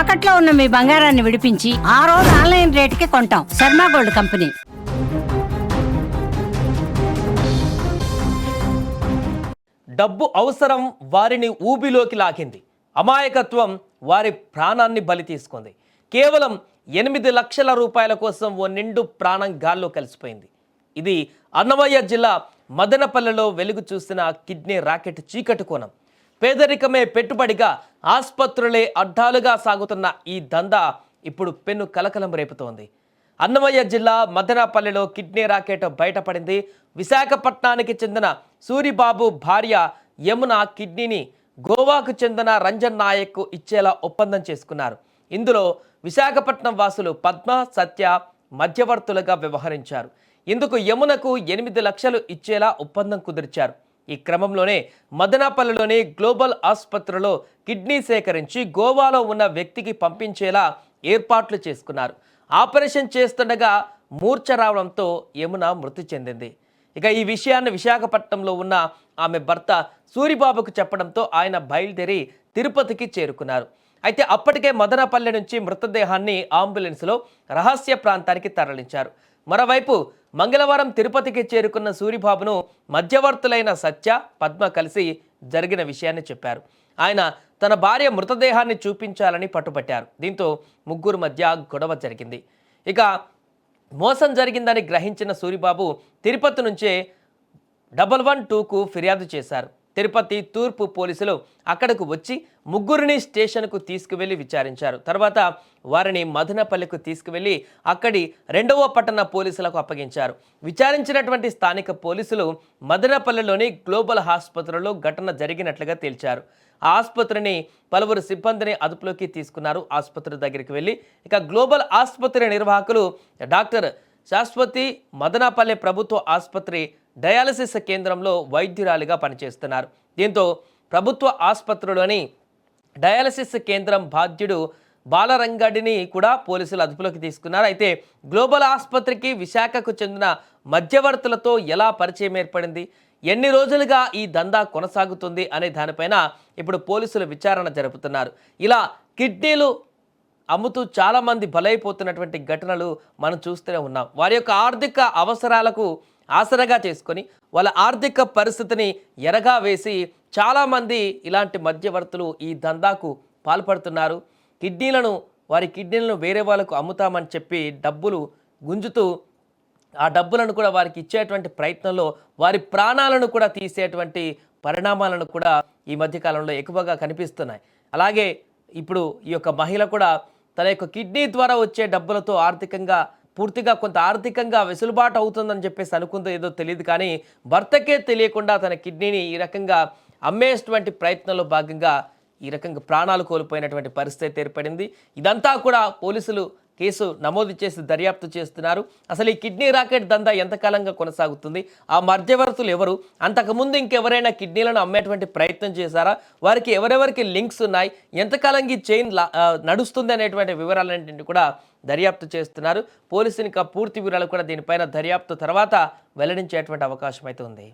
తాకట్లో ఉన్న మీ బంగారాన్ని విడిపించి ఆ రోజు ఆన్లైన్ రేటుకి కొంటాం. Sharma gold company. డబ్బు అవసరం వారిని ఊబిలోకి లాగింది. అమాయకత్వం వారి ప్రాణాన్ని బలి తీసుకుంది. కేవలం ఎనిమిది లక్షల రూపాయల కోసం ఓ నిండు ప్రాణం గాల్లో కలిసిపోయింది. ఇది అన్నమయ్య జిల్లా మదనపల్లెలో వెలుగు చూసిన కిడ్నీ రాకెట్ చీకటి కోణం. పేదరికమే పెట్టుబడిగా ఆసుపత్రులే అడ్డాలుగా సాగుతున్న ఈ దందా ఇప్పుడు పెన్ను కలకలం రేపుతోంది. అన్నమయ్య జిల్లా మదనపల్లిలో కిడ్నీ రాకెట్ బయటపడింది. విశాఖపట్నానికి చెందిన సూరిబాబు భార్య యమున కిడ్నీని గోవాకు చెందిన రంజన్ నాయక్కు ఇచ్చేలా ఒప్పందం చేసుకున్నారు. ఇందులో విశాఖపట్నం వాసులు పద్మ సత్య మధ్యవర్తులుగా వ్యవహరించారు. ఇందుకు యమునకు ఎనిమిది లక్షలు ఇచ్చేలా ఒప్పందం కుదిర్చారు. ఈ క్రమంలోనే మదనాపల్లిలోని గ్లోబల్ ఆసుపత్రిలో కిడ్నీ సేకరించి గోవాలో ఉన్న వ్యక్తికి పంపించేలా ఏర్పాట్లు చేసుకున్నారు. ఆపరేషన్ చేస్తుండగా మూర్ఛ రావడంతో యమున మృతి చెందింది. ఇక ఈ విషయాన్ని విశాఖపట్నంలో ఉన్న ఆమె భర్త సూరిబాబుకు చెప్పడంతో ఆయన బయలుదేరి తిరుపతికి చేరుకున్నారు. అయితే అప్పటికే మదనపల్లె నుంచి మృతదేహాన్ని అంబులెన్స్లో రహస్య ప్రాంతానికి తరలించారు. మరోవైపు మంగళవారం తిరుపతికి చేరుకున్న సూరిబాబును మధ్యవర్తులైన సత్య పద్మ కలిసి జరిగిన విషయాన్ని చెప్పారు. ఆయన తన భార్య మృతదేహాన్ని చూపించాలని పట్టుబట్టారు. దీంతో ముగ్గురు మధ్య గొడవ జరిగింది. ఇక మోసం జరిగిందని గ్రహించిన సూరిబాబు తిరుపతి నుంచే డబల్ వన్ టూకు ఫిర్యాదు చేశారు. తిరుపతి తూర్పు పోలీసులు అక్కడకు వచ్చి ముగ్గురిని స్టేషన్కు తీసుకువెళ్ళి విచారించారు. తర్వాత వారిని మదనపల్లెకు తీసుకువెళ్ళి అక్కడి రెండవ పట్టణ పోలీసులకు అప్పగించారు. విచారించినటువంటి స్థానిక పోలీసులు మదనపల్లిలోని గ్లోబల్ ఆసుపత్రిలో ఘటన జరిగినట్లుగా తేల్చారు. ఆ ఆసుపత్రిని పలువురు సిబ్బందిని అదుపులోకి తీసుకున్నారు. ఆసుపత్రి దగ్గరికి వెళ్ళి ఇక గ్లోబల్ ఆసుపత్రి నిర్వాహకులు డాక్టర్ శాశ్వతి మదనపల్లె ప్రభుత్వ ఆసుపత్రి డయాలసిస్ కేంద్రంలో వైద్యురాలిగా పనిచేస్తున్నారు. దీంతో ప్రభుత్వ ఆసుపత్రిలోని డయాలసిస్ కేంద్రం బాధ్యుడు బాలరంగడిని కూడా పోలీసులు అదుపులోకి తీసుకున్నారు. అయితే గ్లోబల్ ఆసుపత్రికి విశాఖకు చెందిన మధ్యవర్తులతో ఎలా పరిచయం ఏర్పడింది? ఎన్ని రోజులుగా ఈ దందా కొనసాగుతుంది అనే దానిపైన ఇప్పుడు పోలీసులు విచారణ జరుపుతున్నారు. ఇలా కిడ్నీలు అమ్ముతూ చాలామంది బలైపోతున్నటువంటి ఘటనలు మనం చూస్తూనే ఉన్నాం. వారి యొక్క ఆర్థిక అవసరాలకు ఆసరగా చేసుకొని వాళ్ళ ఆర్థిక పరిస్థితిని ఎరగా వేసి చాలామంది ఇలాంటి మధ్యవర్తులు ఈ దందాకు పాల్పడుతున్నారు. కిడ్నీలను వారి కిడ్నీలను వేరే వాళ్ళకు అమ్ముతామని చెప్పి డబ్బులు గుంజుతూ ఆ డబ్బులను కూడా వారికి ఇచ్చేటువంటి ప్రయత్నంలో వారి ప్రాణాలను కూడా తీసేటువంటి పరిణామాలను కూడా ఈ మధ్యకాలంలో ఎక్కువగా కనిపిస్తున్నాయి. అలాగే ఇప్పుడు ఈ యొక్క మహిళ కూడా తన యొక్క కిడ్నీ ద్వారా వచ్చే డబ్బులతో ఆర్థికంగా పూర్తిగా కొంత ఆర్థికంగా వెసులుబాటు అవుతుందని చెప్పేసి అనుకుందో ఏదో తెలియదు కానీ భర్తకే తెలియకుండా తన కిడ్నీని ఈ రకంగా అమ్మేసినటువంటి ప్రయత్నంలో భాగంగా ఈ రకంగా ప్రాణాలు కోల్పోయినటువంటి పరిస్థితి ఏర్పడింది. ఇదంతా కూడా పోలీసులు కేసు నమోదు చేసి దర్యాప్తు చేస్తున్నారు. అసలు ఈ కిడ్నీ రాకెట్ దందా ఎంతకాలంగా కొనసాగుతుంది? ఆ మధ్యవర్తులు ఎవరు? అంతకుముందు ఇంకెవరైనా కిడ్నీలను అమ్మేటువంటి ప్రయత్నం చేశారా? వారికి ఎవరెవరికి లింక్స్ ఉన్నాయి? ఎంతకాలంగా ఈ చైన్ లా- నడుస్తుంది అనేటువంటి వివరాలన్నింటినీ కూడా దర్యాప్తు చేస్తున్నారు. పోలీసు ఇంకా పూర్తి వివరాలు కూడా దీనిపైన దర్యాప్తు తర్వాత వెల్లడించేటువంటి అవకాశం అయితే ఉంది.